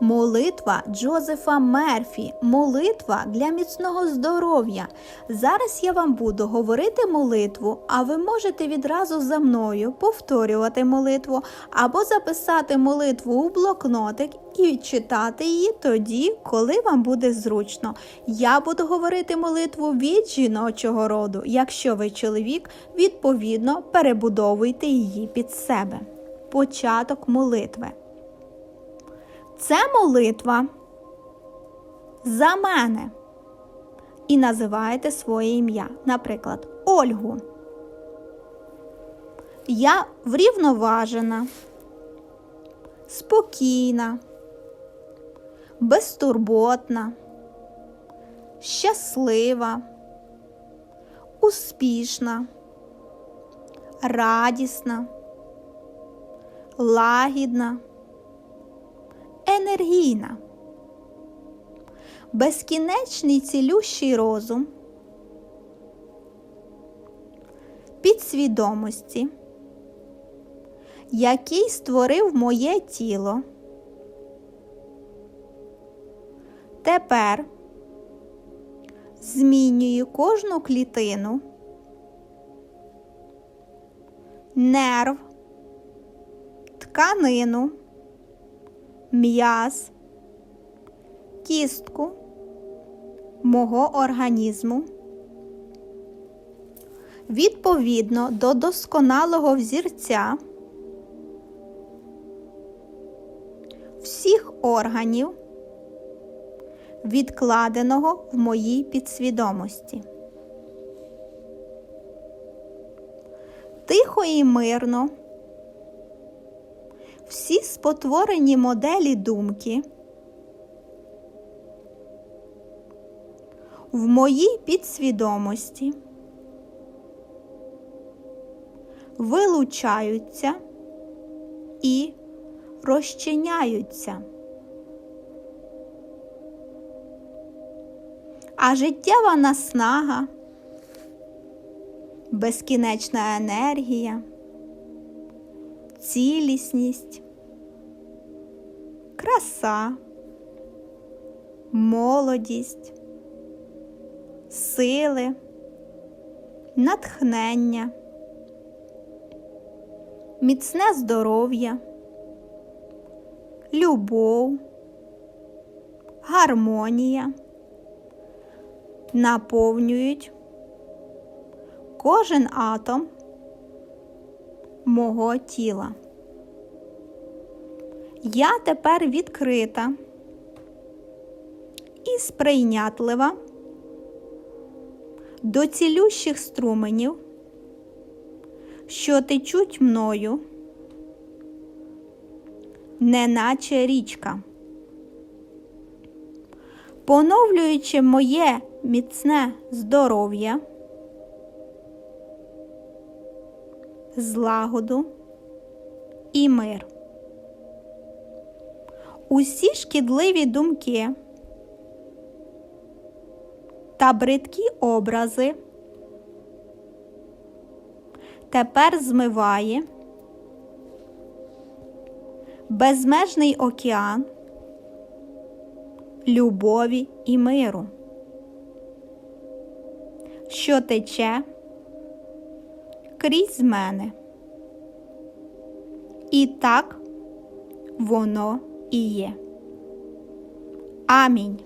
Молитва Джозефа Мерфі, молитва для міцного здоров'я. Зараз я вам буду говорити молитву, а ви можете відразу за мною повторювати молитву або записати молитву у блокнотик і читати її тоді, коли вам буде зручно. Я буду говорити молитву від жіночого роду. Якщо ви чоловік, відповідно перебудовуйте її під себе. Початок молитви. Це молитва за мене. І називаєте своє ім'я. Наприклад, Ольгу. Я врівноважена, спокійна, безтурботна, щаслива, успішна, радісна, лагідна енергійна, безкінечний цілющий розум, підсвідомості, який створив моє тіло. Тепер змінюю кожну клітину, нерв, тканину м'яз, кістку мого організму. Відповідно до досконалого взірця всіх органів, відкладеного в моїй підсвідомості. Тихо і мирно всі спотворені моделі думки. В моїй підсвідомості. Вилучаються і розчиняються. А життєва наснага, безкінечна енергія цілісність, краса, молодість, сили, натхнення, міцне здоров'я, любов, гармонія наповнюють кожен атом мого тіла. Я тепер відкрита і сприйнятлива до цілющих струменів, що течуть мною, неначе річка. Поновлюючи моє міцне здоров'я. злагоду і мир. Усі шкідливі думки та бридкі образи тепер змиває безмежний океан любові і миру, що тече крізь мене. І так воно і є. Амінь.